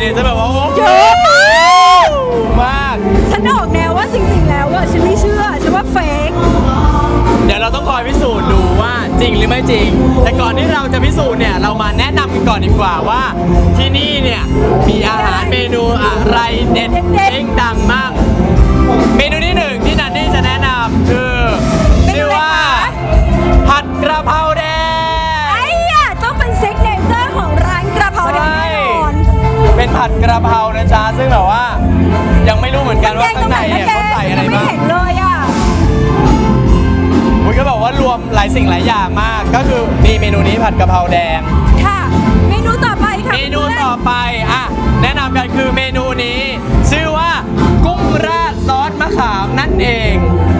เนี่ยจะแบบว่าโอ้เยอะมากมากฉันออกแนวว่าจริงๆ แล้วอะฉันไม่เชื่อฉันว่าเฟกเดี๋ยวเราต้องคอยพิสูจน์ดูว่าจริงหรือไม่จริง แต่ก่อนที่เราจะพิสูจน์เนี่ยเรามาแนะนำกันก่อนดีกว่าว่าที่นี่เนี่ยมีอาหารเมนูอะไรเด็ดเด้งดังมาก เมนูที่หนึ่งที่นันนี่จะแนะนำคือชื่อว่าผัดกระเพรา ผัดกระเพรานะจ๊ะซึ่งแบบว่า ยังไม่รู้เหมือนกันแกว่างตรข้างงไหในนนะเนี่ยแกเขาใส่อะไรไม่บ้างเห็นเลยอะมันก็บอกว่ารวมหลายสิ่งหลายอย่างมาก ก็คือมีเมนูนี้ผัดกระเพราแดง ค่ะ เมนูต่อไปค่ะเมนูต่อไปอะแนะนำกันคือเมนูนี้ ชื่อว่ากุ้งราดซอสมะ ขามนั่นเอง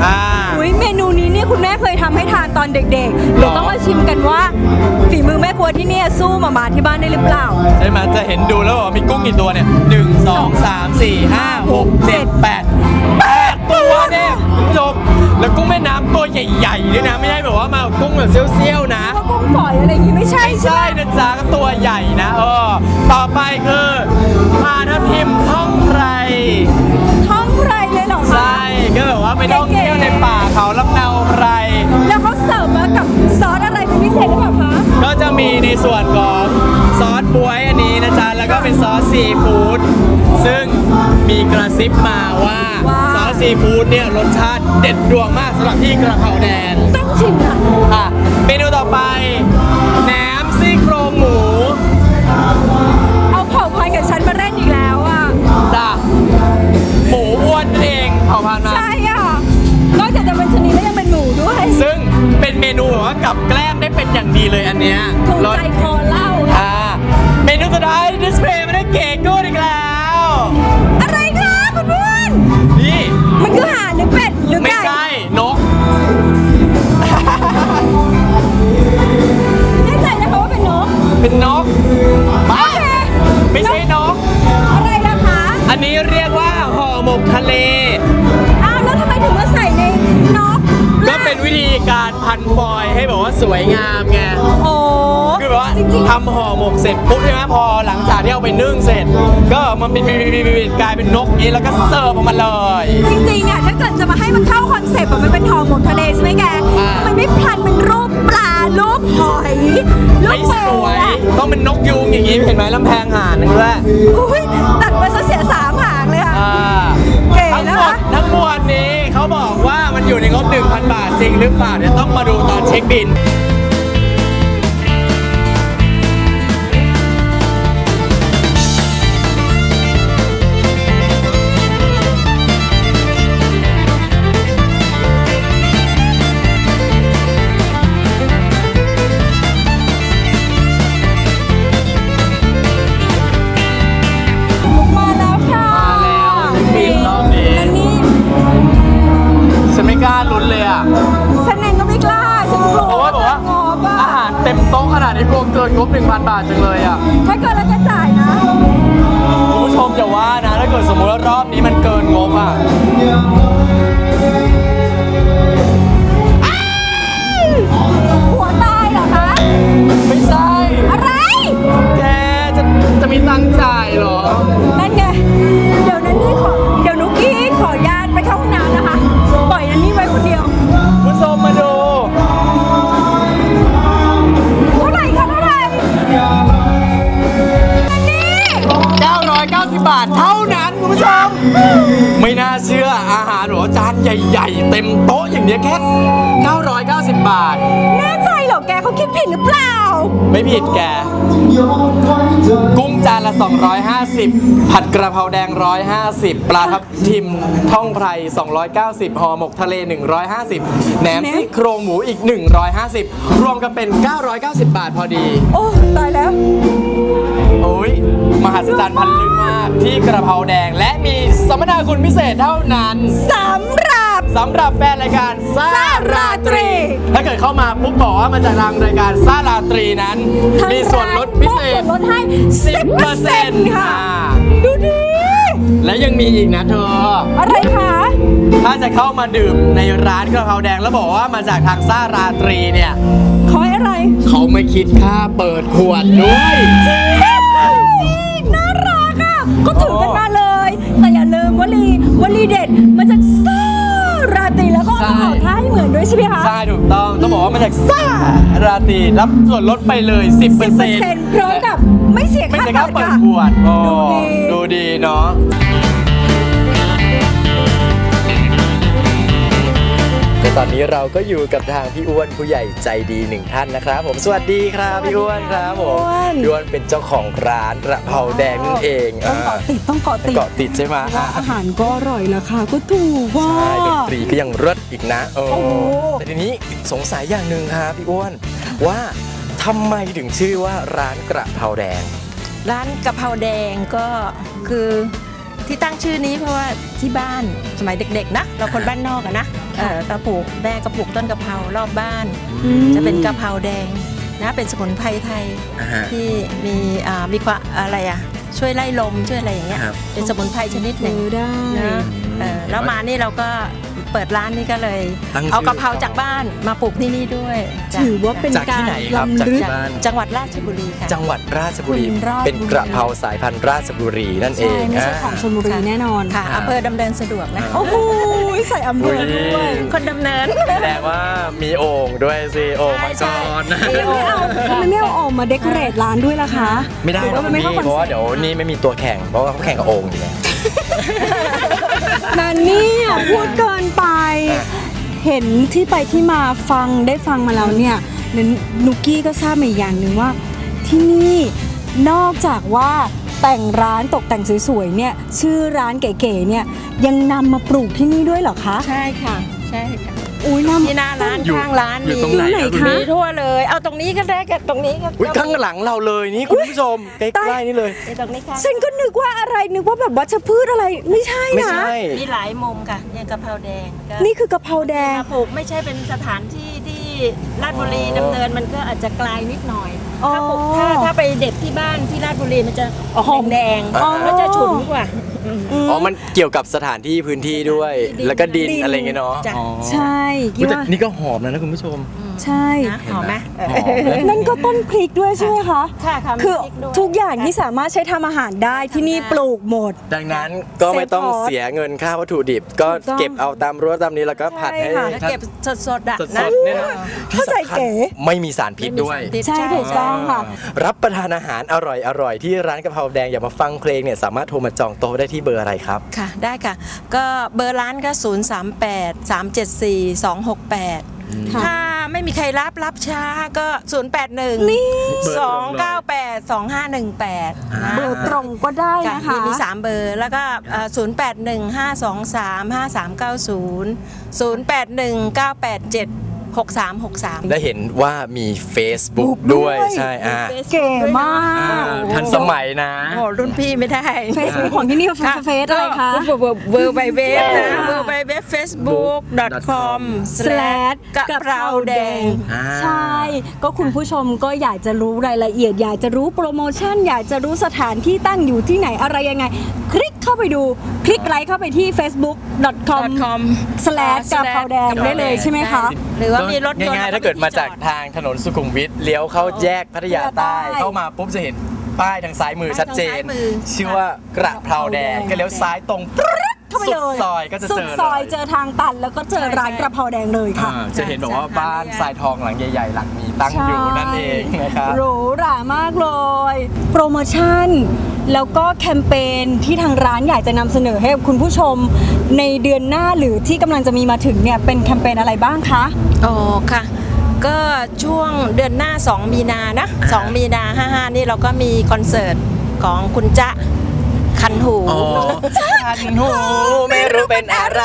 อ่าอุ้ยเมนูนี้เนี่ยคุณแม่เคยทำให้ทานตอนเด็กๆหรอเดี๋ยวต้องมาชิมกันว่าฝีมือแม่ครัวที่เนี่ยสู้หมามาที่บ้านได้หรือเปล่าได้ไหมจะเห็นดูแล้วบอกว่ามีกุ้งกี่ตัวเนี่ยหนึ่งสองสามสี่ห้าหกเจ็ดแปดแปดตัวเนี่ยคุณผู้ชมแล้วกุ้งแม่น้ำตัวใหญ่ๆด้วยนะ ไม่ได้แบบว่ามากุ้งแบบเซี่ยวๆนะ ก็กุ้งฝอยอะไรอย่างงี้ไม่ใช่ไม่ใช่ใช่ไหมนะจ๊ะก็ตัวใหญ่นะเออต่อไปคือปลาทับทิมท่ พิเศษหรือเปล่าคะก็จะมีในส่วนของซอสบวยอันนี้นะจ๊ะ แล้วก็เป็นซอสซีฟู้ดซึ่งมีกระซิบมาว่าซอสซีฟู้ดเนี่ยรสชาติเด็ดดวงมากสำหรับที่กระเพราแดงต้องชิมอะอะเมนูต่อไปแหนมซี่โครงหมูเอาเผ่าพันธุ์กับฉันมาเล่นอีกแล้วอะจ้ะหมูอ้วนนั่นเองเผ่าพันธุ์มาใช่อะนอกจากจะเป็นชนิดแล้วยังเป็นหมูด้วย ซึ่งเป็นเมนูแบบว่ากับแกล้มได้เป็น อย่างดีเลยอันเนี้ยถูกรสใจคอเล่าอ่าเมนูสุดท้ายดิสเพลย์มาได้เก๋กูดอีกแล้ว อะไรคะคุณเพื่อนนี่มันคือห่านหรือเป็ดหรือไม่ไก่ใช่นก แน่ใจนะคะว่าเป็นนกเป็นนกบ้าโอเคไม่ใช่นก อะไรนะคะ อันนี้เรียกว่า พันฟอยล์ให้แบบว่าสวยงามไง โอ้ คือแบบว่าจริงทำห่อหมกเสร็จปุ๊บใช่ไหมพอหลังจากที่เอาไปนึ่งเสร็จ ก็มันเป็นกลายเป็นนกอย่างนี้แล้วก็เสิร์ฟออกมาเลยๆจริงๆอะถ้าเกิดจะมาให้มันเข้าคอนเซ็ปต์อะมันเป็นห่อหมกทะเลใช่ไหมแกอ่าทำไมไม่พันเป็นรูปปลารูปหอยรูไม่ปสปูวยอะต้องเป็นนกยูงอย่างนี้เห็นไหมลำแพงห่านนั่นแหละอุ้ยตัดมาซะเสียสามหางเลยค่ะอ่าเก๋ทั้งนะหมคะดทั้งมวลนี้เขาบอกว่ามัน อยู่ในงบ 1,000 บาทจริงหรือเปล่าเดี๋ยวต้องมาดูตอนเช็คบิน บ1,000 บาทจังเลยอะ ถ้าเกิดเราจะจ่ายนะ คุณผู้ชมอย่าว่านะ ถ้าเกิดสมมติว่ารอบนี้มันเกินงบอะ หัวตายเหรอคะ ไม่ใช่ อะไร แกจะจะมีตังค์จ่ายเหรอ นั่นไง เดี๋ยวนั้นนี่ขอ ไม่น่าเชื่ออาหารหัวจานใหญ่ ๆ เต็มโต๊ะอย่างเนี้ยแค่ 990 บาท แน่ใจเหรอแกเขาคิดผิดหรือเปล่า ไม่ผิดแก กุ้งจานละ 250 ผัดกระเพราแดง 150 ปลาทับทิมท่องไพร 290ห่อหมกทะเล 150แหนมซี่โครงหมูอีก 150 รวมกันเป็น 990 บาทพอดี โอ้ ตายแล้ว โอ้ยมหัศจรรย์พันลึกมาก ที่กระเพราแดงและมีสัมมนาคุณพิเศษเท่านั้นสำหรับ สำหรับแฟนรายการซ่าราตรีซ่าราตรี ถ้าเกิดเข้ามาปุ๊บบอกว่ามาจากทางรายการซ่าราตรีนั้น ทางมีส่วนลดพิเศษ ร้านมอบส่วนลดให้10%ค่ะอ่าดูดิ และยังมีอีกนะเธอ อะไรคะ ถ้าจะเข้ามาดื่มในร้านกระเพราแดงแล้วบอกว่ามาจากทางซ่าราตรีเนี่ยขอให้อะไรเขาไม่คิดค่าเปิดขวดด้วยน่ารั กอะก็ถือกันมาเลย แต่อย่าลืมวลีวลีเด็ดมาจากซาราตรีแล้วก็เอามาใช่ออกท่าให้เหมือนด้วยใช่ไหมคะ ใช่ถูกต้อง ต้องบอกว่ามาจากซ่าราตรีรับส่วนลดไปเลย 10%เปอร์เซ็นต์เซ็นพร้อมกับไม่เสียไม่ค่าใช่ค่าเปิเปิดดค่ะ ขวดโอ้ดูดี ดูดีเนาะ ในตอนนี้เราก็อยู่กับทางพี่อ้วนผู้ใหญ่ใจดีหนึ่งท่านนะครับ ผมสวัสดีครับพี่อ้วนครับผมพี่อ้วนเป็นเจ้าของร้านกระเพราแดงนั่นเองต้องเกาะติดต้องเกาะติดเกาะติดใช่ไหมว่าอาหารก็อร่อยราคาก็ถูกว่าใช่ดนตรีก็ยังเลิศอีกนะเออโอ้โหแต่ทีนี้สงสัยอย่างหนึ่งครับพี่อ้วนว่าทำไมถึงชื่อว่าร้านกระเพราแดง ร้านกะเพราแดงก็คือที่ตั้งชื่อนี้เพราะว่าที่บ้านสมัยเด็กๆนะเราคนบ้านนอกอะนะ เออก็ปลูกแม่ก็ปลูกต้นกะเพรารอบบ้านอืมจะเป็นกะเพราแดงนะเป็นสมุนไพรไทยอ่าฮะที่มีอ่ามีความอะไรอะช่วยไล่ลมช่วยอะไรอย่างเงี้ยครับเป็นสมุนไพรชนิดหนึ่งซื้อได้นะเออแล้วมานี่เราก็ เปิดร้านนี่ก็เลย ตั้งชื่อ เอากะเพราจากบ้านมาปลูกที่นี่ด้วยจ้ะถือว่าเป็นจากที่การไหนครับลำจากลึก ที่บ้าน จังหวัดราชบุรีค่ะ จังหวัดราชบุรีคุณราชบุรี เป็นกระเพราสายพันธุ์ราชบุรีนั่นเอใช่งไม่ใช่ของชลบุรีแน่นอนค่ะอำเภอดำเนินสะดวกนะโอ้โหใส่อำเภอด้วย คนดำเนิน แสดงว่ามีโอ่งด้วยสิโอ่งมังกใช่รใช่มีโอ่ทำไมไม่เอาออกมาเดคอเรทร้านด้วยล่ะคะไม่ได้หหรรืออกว่ามันไม่พี่เข้าคอนเพราะว่าเซ็ปเดี๋ยวนี่ไม่มีตัวแข่งเพราะว่าเขาแข่งกับโอ่งอยู่แล้ว นันนี่อะพูดเกินไป เห็นที่ไปที่มาฟังได้ฟังมาแล้วเนี่ยนั้นนุกกี้ก็ทราบมาอีกอย่างหนึ่งว่า ที่นี่นอกจากว่าแต่งร้านตกแต่งสวยๆเนี่ยชื่อร้านเก๋ๆเนี่ยยังนำมาปลูกที่นี่ด้วยเหรอคะ ใช่ค่ะ ใช่ค่ะ อุ้ยนำที่หน้าร้านอยู่ข้างร้านอยู่มีตรงไหนอยู่ครับไหนคุณคะ มีทั่วเลย เอาตรงนี้ก็ได้กับตรงนี้ก็อุ้ยข้างหลังเราเลยนี่คุณผู้ชมใกล้ๆนี่เลยมีตรงนี้ค่ะฉันก็นึกว่าอะไรนึกว่าแบบวัชพืชอะไรไม่ใช่ไม่นะใช่ มีหลายมุมค่ะอย่างกะเพราแดงก็นี่คือกะเพราแดง มาปลูกไม่ใช่เป็นสถานที่ที่ราชบุรีอ๋อดำเนินมันก็อาจจะไกลนิดหน่อยอ๋อ ถ้าปลูกถ้าถ้าไปเด็ดที่บ้านที่ราชบุรีมันจะอ๋อหอมแดงอ๋อๆแล้วจะฉุนกว่าอ๋อ มันเกี่ยวกับสถานที่พื้นที่ด้วยดินแล้วก็ดินดินอะไรเงี้ยเนาะจ้ะอ๋อใช่อุ๊คิยดแต่ว่า นี่ก็หอมแล้วนะคุณผู้ชม ใช่ นะหอมไหมหอมเลยนั่นก็ต้นพริกด้วยใช่ไหมคะค่ะค่ะมีคือพริกด้วยทุกอย่างที่สามารถใช้ทำอาหารได้ที่นี่ปลูกหมด ดังนั้นก็ไม่ต้องเซฟคอร์สเสียเงินค่าวัตถุดิบ ก็ถูกต้องเก็บเอาตามรั้วตามนี้แล้วก็ผัดให้ใช่ค่ะ แล้วท่านเก็บสดๆอะสนะ ดๆเนี่ยนะเข้าใจเก๋ไม่มีสารพิษด้วยไม่มีสารพิษใช่ถูกต้องค่ะ รับประทานอาหารอร่อยๆที่ร้านกะเพราแดงอยากมาฟังเพลงเนี่ยสามารถโทรมาจองโต๊ะได้ที่เบอร์อะไรครับค่ะ ได้ค่ะ ก็เบอร์ร้านก็ 0 3 8 3 7 4 2 6 8ค่ะถ้าไม่มีใครรับรับช้าก็ 0 8 1นี่2 9 8 2 5 1 8อ่าเบอร์ตรงก็ได้ค่ะนะคะมีมีสามเบอร์แล้วก็ 0 8 1 5 2 3 5 3 9 0 0 8 1 9 8 7 6 3 6 3 ได้เห็นว่ามี Facebook ด้วยใช่อ่าเก๋มาอ่ากทันสมัยนะ โอ้รุ่นพี่ไม่ได้เฟซบุ๊กของที่นี่เฟซอะไรคะเวอร์เวอร์ไบเว็บนะเวอร์ไบเว็บเฟซบุ๊ก com slash กะเพราแดง อ่า ใช่ ก็คุณผู้ชมก็อยากจะรู้รายละเอียด อยากจะรู้โปรโมชั่น อยากจะรู้สถานที่ตั้งอยู่ที่ไหนอะไรยังไง คลิกเข้าไปดู คลิกไลค์เข้าไปที่ facebook.com com slash กะเพราแดงได้เลยใช่ไหมคะ หรือว่ามีรถยนต์ง่ายๆ ถ้าเกิดมาจากทางถนนสุขุมวิทเลี้ยวเข้าแยกพัทยาใต้พัทยาใต้เข้ามาปุ๊บจะเห็นป้ายทางซ้ายมือชัดเจนทางซ้ายมือชื่อว่ากระเพราแดงก็เลี้ยวซ้ายตรงปรึ๊ดเข้าไปสุเลดยซอยก็จะสุเจดอซอยเลยเจอทางตันแล้วก็เจอร้านกระเพราแดงเลยค่ะอ่าจะเห็นแบบว่าบ้านทรายทองหลังใหญ่ ๆ หลังนี้ตั้งอยู่นั่นเองนะครับหรูหรามากเลย โปรโมชั่นแล้วก็แคมเปญที่ทางร้านอยากจะนำเสนอให้กับคุณผู้ชมในเดือนหน้าหรือที่กำลังจะมีมาถึงเนี่ยเป็นแคมเปญอะไรบ้างคะ อ๋อค่ะ ก็ช่วงเดือนหน้า 2 มีนานะ 2 มีนา 55 นี่เราก็มีคอนเสิร์ตของคุณจ๊ะคันหูอ๋อฉันหูไม่รู้เป็นอะไร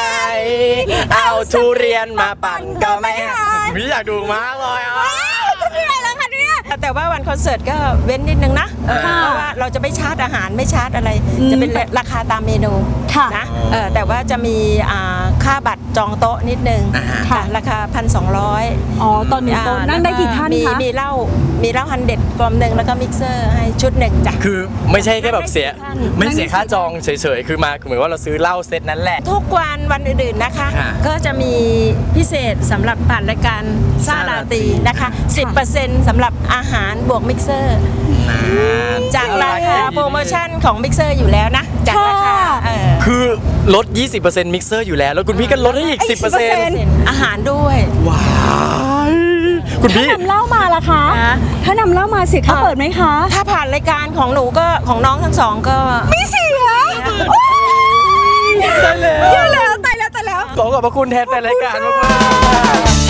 เอาทุเรียนมาปั่นก็ไม่หายพี่อยากดูมากเลยอะแต่ว่าวันคอนเสิร์ตก็เว้นนิดนึงนะเออค่ะเพราะว่าเราจะไม่ชาร์จอาหารไม่ชาร์จอะไรอืมจะเป็นราคาตามเมนูค่ะนะเออแต่ว่าจะมีอ่าค่าบัตรจองโต๊ะนิดนึงอ่าฮะ ค่ะราคาพันสองร้อยอ๋อตอนนี้โต๊ะนั่งได้กี่ท่านมีคะ มีเหล้ามีเหล้าฮันเด็ดกลมหนึ่งแล้วก็มิกเซอร์ให้ชุดหนึ่งจ้ะ คือไม่ใช่แค่แบบเสียท่านไม่เสียค่าจองเฉยๆ คือมาเหมือนว่าเราซื้อเหล้าเซตนั้นแหละ ทุกวันวันอื่นๆนะคะ ค่ะก็จะมีพิเศษสำหรับผ่านรายการซาซาลาลาตีนะคะ 10%สำหรับอาหารบวกมิกเซอร์ จากราคาโปรโมชั่นของมิกเซอร์อยู่แล้วนะ จากราคาค่ะเออคือลด 20%มิกเซอร์อยู่แล้ว แล้วคุณพี่ก็ลดให้อีก 10%อาหารด้วย ว้ายคุณถ้าพี่นำเหล้ามาล่ะคะฮะถ้านำเหล้ามาเสียค่าเปิดไหมคะ ถ้าผ่านรายการของหนูก็ของน้องทั้งสองก็ ไม่เสียได้แล้วเยอะแล้วตายแล้วตายแล้วขอขอบพระคุณแทนแฟนรายการมากๆ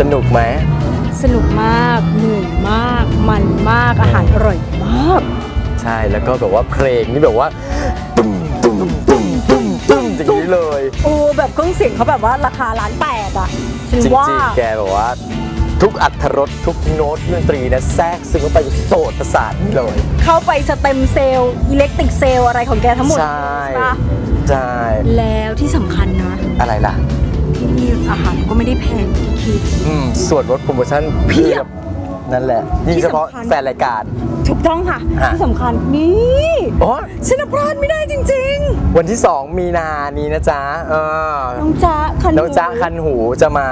สนุกไหม สนุกมากเหนื่อยมาก มันมาก อาหารอร่อยมาก ใช่ แล้วก็แบบว่าเพลงนี่แบบว่าตุ้มตุ้มตุ้มตุ้มตุ้มอย่างนี้เลย โอ้ แบบเครื่องเสียงเขาแบบว่าราคาล้านแปดอะฉันจริว่างๆแกแบบว่า ทุกอัตรรสทุกโน้ตดนตรีนะแทรกซึมเข้าไปโสดประสาทนี่เลย เข้าไปสเต็มเซลล์อิเล็กตริกเซลล์อะไรของแกทั้งหมด ใช่ปะใช่ แล้วที่สำคัญนะ อะไรล่ะ ที่นี่อาหารก็ไม่ได้แพงที่คิด อืมส่วนลดโปรโมชั่นเพียบ นั่นแหละยิ่งที่เฉพาะสำคัญ แฟนรายการ ถูกต้องค่ะ ฮะ ที่สำคัญนี่โอ้ฉันน่ะพลาดไม่ได้จริงวันที่ 2 มีนานี้นะจ๊ะเออๆ น้องจ๊ะคันน้องจ๊ะคันหูจะมา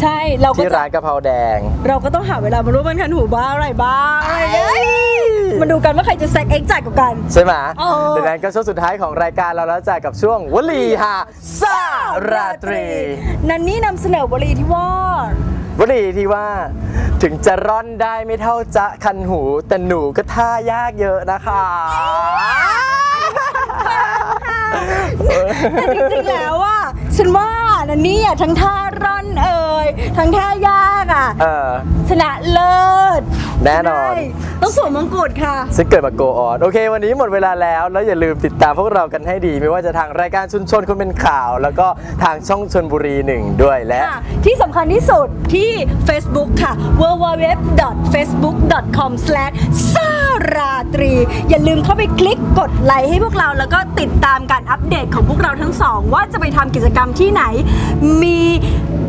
ใช่เราก็ที่จะร้านกะเพราแดง เราก็ต้องหาเวลามาร่วมกันคันหูบ้างอะไรบ้างอะไรอย่างเงี้ย มาดูกันว่าใครจะแซกเอ็กจ่ายกว่ากัน ใช่ไหมเออ ดังนั้นก็ช่วงสุดท้ายของรายการเราแล้วจ้ะกับช่วงวลีหาซาราตรี นันนี่นำเสนอวลีที่ว่า วลีที่ว่า ถึงจะร่อนได้ไม่เท่าจ๊ะคันหู แต่หนูก็ท่ายากเยอะนะคะ แต่จริงๆแล้วว่าฉันว่านันนี่อะทั้งท่าร่อนเอ่ยทั้งท่ายากอะ เออ ชนะเลิศแน่นอนใช่ต้องสวมมงกุฎค่ะ ซึ่งเกิดมาโกออนโอเค วันนี้หมดเวลาแล้ว แล้วอย่าลืมติดตามพวกเรากันให้ดี ไม่ว่าจะทางรายการชุนชนคนเป็นข่าว แล้วก็ทางช่องชนบุรีหนึ่งด้วยและ ค่ะที่สำคัญที่สุดที่ Facebook ค่ะ www.facebook.com s a r a t r i อย่าลืมเข้าไปคลิกกดไลค์ให้พวกเราแล้วก็ติดตามการอัปเดตของพวกเราทั้งสอง ว่าจะไปทำกิจกรรมที่ไหน มี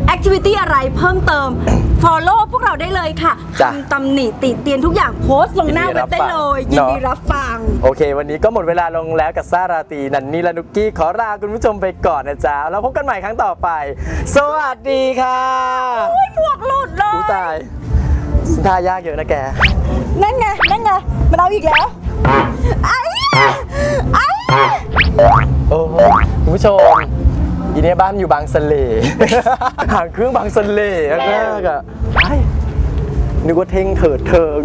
แอคทิวิตี้อะไรเพิ่มเติม Follow พวกเราได้เลยค่ะจ้ะ คำตำหนิติเตียนทุกอย่างโพสต์ลงหน้าเว็บได้เลย ยิยินนดีดีรัรับบฟัฟัง โอเค วันนี้ก็หมดเวลาลงแล้วกับซาราตรีนันนี่และนุกกี้ ขอลาคุณผู้ชมไปก่อนนะจ๊ะ แล้วพบกันใหม่ครั้งต่อไป สวัสดีค่ะพวกหลุดเลผู้ย ตายท่ายากเยอะนะแก นั่นไง นั่นไง มันเอาอีกแล้วไอ้ไอ้ โอ้โหคุณผู้ชม อีเนี่ยบ้านอยู่บางสะเลหางเครื่องบางสะเลมากๆอะไอ้นึกว่าเท่งเถิดเทิง